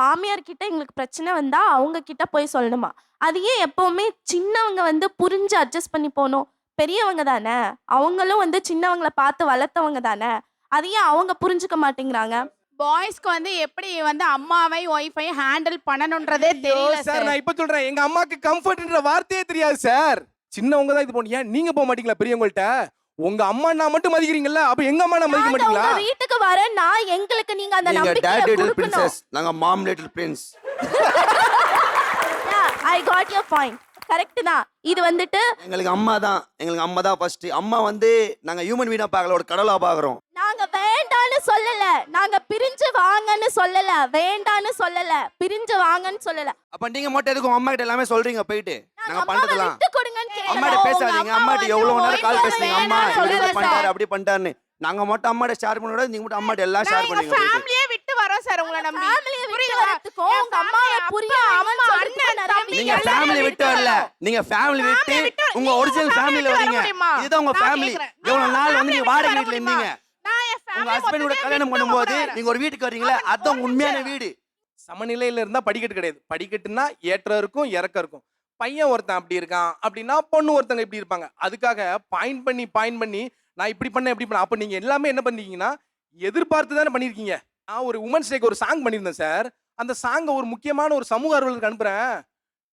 மாமியார் கிட்ட எங்களுக்கு பிரச்சனை வந்தா அவங்க கிட்ட போய் சொல்லணுமா? அது ஏன் எப்பவுமே சின்னவங்க வந்து புரிஞ்சு அட்ஜஸ்ட் பண்ணி போகணும். பெரியவங்க தானே? அவங்களும் வந்து சின்னவங்களை பார்த்து வளர்த்தவங்க தானே? அது ஏன் அவங்க புரிஞ்சுக்க மாட்டேங்கிறாங்க? பாய்ஸ்க்கு வந்து எப்படி வந்து அம்மாவை ஒய்ஃபையும் ஹேண்டில் பண்ணணுன்றதே தெரியல சார் நான் இப்ப சொல்றேன். எங்க அம்மாக்கு கம்ஃபர்ட்ன்ற வார்த்தையே தெரியாது சார் சின்னவங்க தான் இது பண்ணி ஏன் நீங்க போக மாட்டீங்களா பெரியவங்கள்ட்ட? உங்க அம்மா நான் மட்டும் மதிக்கிறீங்கல்ல? அப்ப எங்க அம்மா நான் மதிக்க மாட்டீங்களா? உங்க வீட்டுக்கு வரேன்னா எங்களுக்கு நீங்க அந்த நீங்க டேட் லிட்டில் கொடுக்கணும். பிரின்சஸ் நாங்க mom little prince I got your point correct தான். இது வந்துட்டு எங்களுக்கு அம்மா தான். எங்களுக்கு அம்மா தான் ஃபர்ஸ்ட் அம்மா வந்து நாங்க ஹியூமன் வீணா பார்க்கல ஒரு கடவுளா பாக்குறோம் நாங்க வேண்டான்னு சொல்லல. நாங்க பிரிஞ்சு வாங்கன்னு சொல்லல. வேண்டான்னு சொல்லல. பிரிஞ்சு வாங்கன்னு சொல்லல. அப்ப நீங்க மட்டும் எதுக்கு உங்க அம்மா கிட்ட எல்லாமே சொல்றீங்க? போயிட்டு. நாங்க பண்றதெல்லாம். அம்மாட்ட பேசாதீங்க அம்மாட்ட எவ்வளவு நேரம் கால் பேசுறீங்க அம்மா இப்படி சார். அப்படி பண்ணிட்டாருன்னு நாங்க மட்டும் அம்மாட்ட ஷேர் பண்ணோட நீங்க மட்டும் அம்மாட்ட எல்லாம் ஷேர் போயிட்டு. ஃபேமிலியே விட்டு வரோம் சார் உங்களை நம்பி ஃபேமிலியை விட்டு புரியுதா? வரதுக்கும் என் உங்க அம்மாவை அப்பா, சொல்றதுக்கும் அண்ணன், தம்பி, நீங்க ஃபேமிலி விட்டு வரல நீங்க ஃபேமிலி விட்டு உங்க ஒரிஜினல் ஃபேமிலில family வரீங்க? இதுதான் உங்க ஃபேமிலி. எவ்வளவு நாள் வந்து family நீங்க வாடகை முடியுமா? இருந்தீங்க உங்க ஹஸ்பண்ட் கூட கல்யாணம் பண்ணும்போது. நீங்க ஒரு வீட்டுக்கு வரீங்களா அதான் உண்மையான. வீடு சமநிலையில இருந்தா படிக்கட்டு கிடையாது படிக்கட்டுனா ஏற்றம் இருக்கும் இறக்கம் இருக்கும் பையன் ஒருத்தன் அப்படி இருக்கான் அப்படின்னா பொண்ணு ஒருத்தங்க இப்படி இருப்பாங்க. அதுக்காக பாயிண்ட் பண்ணி பாயிண்ட் பண்ணி நான் இப்படி பண்ணேன் இப்படி பண்ண அப்போ நீங்கள் எல்லாமே என்ன பண்ணீங்கன்னா எதிர்பார்த்து தானே பண்ணியிருக்கீங்க நான் ஒரு உமன்ஸ் டேக்கு ஒரு சாங் பண்ணியிருந்தேன் சார் அந்த சாங்கை ஒரு முக்கியமான ஒரு சமூக ஆர்வலருக்கு அனுப்புகிறேன்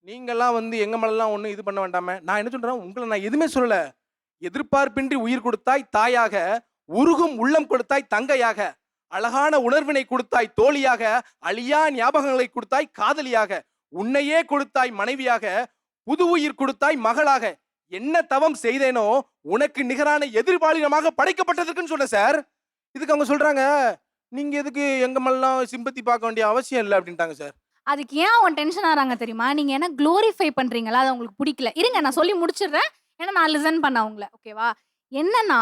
நீங்கள்லாம் வந்து எங்க மேலாம் ஒன்றும் இது பண்ண வேண்டாமே. நான் என்ன சொல்கிறேன் உங்களை நான் எதுவுமே சொல்லலை. எதிர்பார்ப்பின்றி உயிர் கொடுத்தாய் தாயாக உருகும் உள்ளம் கொடுத்தாய் தங்கையாக அழகான உணர்வினை கொடுத்தாய் தோழியாக அழியா ஞாபகங்களை கொடுத்தாய் காதலியாக உன்னையே கொடுத்தாய் மனைவியாக புது உயிர் கொடுத்தாய் மகளாக. என்ன தவம் செய்தேனோ உனக்கு நிகரான எதிர்பாலினமாக படைக்கப்பட்டதற்குன்னு சொன்ன சார் இதுக்கு அவங்க சொல்றாங்க நீங்க எதுக்கு எங்க மேலாம் சிம்பத்தி பார்க்க வேண்டிய அவசியம் இல்லை அப்படின்ட்டாங்க சார் அதுக்கு ஏன் அவங்க டென்ஷன் ஆறாங்க தெரியுமா? நீங்க என்ன க்ளோரிஃபை பண்றீங்களா? அது உங்களுக்கு பிடிக்கல. இருங்க நான் சொல்லி முடிச்சிடுறேன். ஏன்னா நான் லிசன் பண்ண அவங்கள ஓகேவா என்னன்னா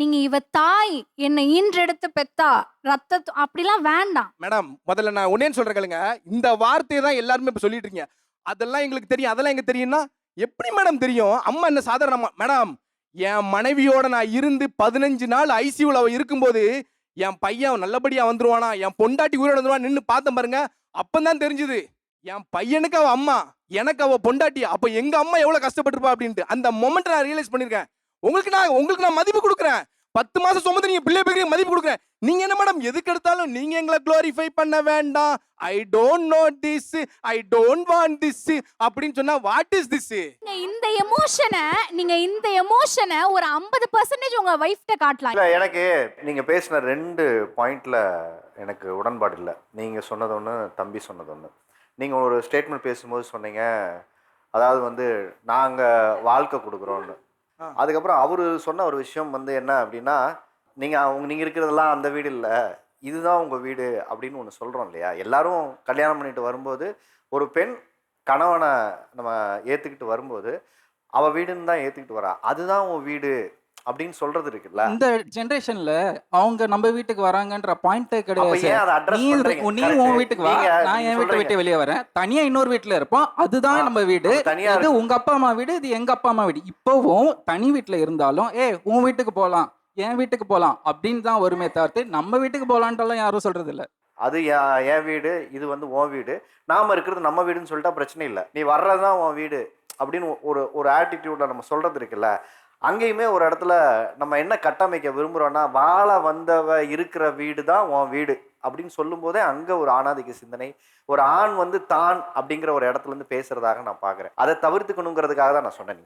நீங்க இவ தாய் என்னை ஈன்றெடுத்து பெத்தா ரத்த அப்படிலாம் வேண்டாம். மேடம் முதல்ல நான் ஒன்னேன்னு சொல்றேன் கேளுங்க. இந்த வார்த்தையை தான் எல்லாருமே இப்ப சொல்லிட்டு இருக்கீங்க. அதெல்லாம் எங்களுக்கு தெரியும். அதெல்லாம் எங்க தெரியும்னா எப்படி மேடம் தெரியும்? அம்மா என்ன சாதாரண மேடம் என் மனைவியோட நான் இருந்து பதினஞ்சு நாள் ஐசியூல அவ இருக்கும்போது என் பையன் நல்லபடியா வந்துருவானா? என் பொண்டாட்டி உயிரோட வந்துருவான் நின்று பார்த்தேன் பாருங்க. அப்பந்தான் தெரிஞ்சுது. என் பையனுக்கு அவள் அம்மா எனக்கு அவ பொண்டாட்டி. அப்ப எங்க அம்மா எவ்வளவு கஷ்டப்பட்டிருப்பா அப்படின்ட்டு. அந்த மொமெண்ட் நான் ரியலைஸ் பண்ணிருக்கேன். உங்களுக்கு நான் உங்களுக்கு நான் மதிப்பு கொடுக்குறேன். பத்து மாசம் சுமந்து நீங்க பிள்ளை பேருக்கு மதிப்பு கொடுக்குறேன். நீங்க என்ன மேடம் எதுக்கு எடுத்தாலும் நீங்க எங்களை குளோரிஃபை பண்ண வேண்டாம். I don't know this I don't want this அப்படின்னு சொன்னா வாட் இஸ் திஸ் நீங்க இந்த எமோஷனை நீங்க இந்த எமோஷனை ஒரு ஐம்பது பர்சன்டேஜ் உங்க ஒய்ஃப்ட காட்டலாம். இல்லை எனக்கு நீங்கள் பேசின ரெண்டு பாயிண்ட்ல எனக்கு உடன்பாடு இல்லை. நீங்கள் சொன்னது ஒன்று தம்பி சொன்னது ஒன்று நீங்கள் ஒரு ஸ்டேட்மெண்ட் பேசும்போது சொன்னீங்க அதாவது வந்து நாங்கள் வாழ்க்கை கொடுக்குறோன்னு. அதுக்கப்புறம் அவர் சொன்ன ஒரு விஷயம் வந்து என்ன அப்படின்னா நீங்கள் அவங்க நீங்கள் இருக்கிறதெல்லாம் அந்த வீடு இல்லை. இதுதான் உங்கள் வீடு அப்படின்னு ஒன்று சொல்கிறோம் இல்லையா? எல்லாரும் கல்யாணம் பண்ணிட்டு வரும்போது ஒரு பெண் கணவனை நம்ம ஏற்றுக்கிட்டு வரும்போது அவள் வீடுன்னு தான் ஏற்றுக்கிட்டு வரா. அதுதான் உன் வீடு அப்படின்னு சொல்கிறது இருக்குல்ல? இந்த ஜெனரேஷன்ல அவங்க நம்ம வீட்டுக்கு வராங்கன்ற பாயிண்டே கிடையாது நீ. உன் வீட்டுக்கு வா. நான் என் வீட்டை. விட்டு வெளியே வரேன். தனியா இன்னொரு வீட்டுல இருப்போம். அதுதான் நம்ம வீடு. தனியா இது. உங்க அப்பா அம்மா வீடு இது எங்க அப்பா அம்மா வீடு. இப்போவும் தனி வீட்டுல இருந்தாலும் ஏ உன் வீட்டுக்கு போலாம். என் வீட்டுக்கு போலாம். அப்படின்னு தான் வருமே தவிர்த்து நம்ம வீட்டுக்கு போலான்ட்டெல்லாம் யாரும் சொல்றது இல்ல. அது என் வீடு இது வந்து உன் வீடு. நாம இருக்கிறது நம்ம வீடுன்னு சொல்லிட்டா பிரச்சனை இல்லை. நீ வர்றதுதான் உன் வீடு அப்படின்னு ஒரு ஒரு ஆட்டிடியூட்ல நம்ம சொல்றது இருக்குல்ல. அங்கேயுமே ஒரு இடத்துல நம்ம என்ன கட்டமைக்க விரும்புகிறோன்னா வாழ வந்தவ இருக்கிற வீடு தான் உன் வீடு அப்படின்னு சொல்லும்போதே அங்கே ஒரு ஆணாதிக்க சிந்தனை ஒரு ஆண் வந்து தான் அப்படிங்கிற ஒரு இடத்துல இருந்து பேசுறதாக நான் பார்க்குறேன் அதை தவிர்த்துக்கணுங்கிறதுக்காக தான் நான் சொன்னேன்.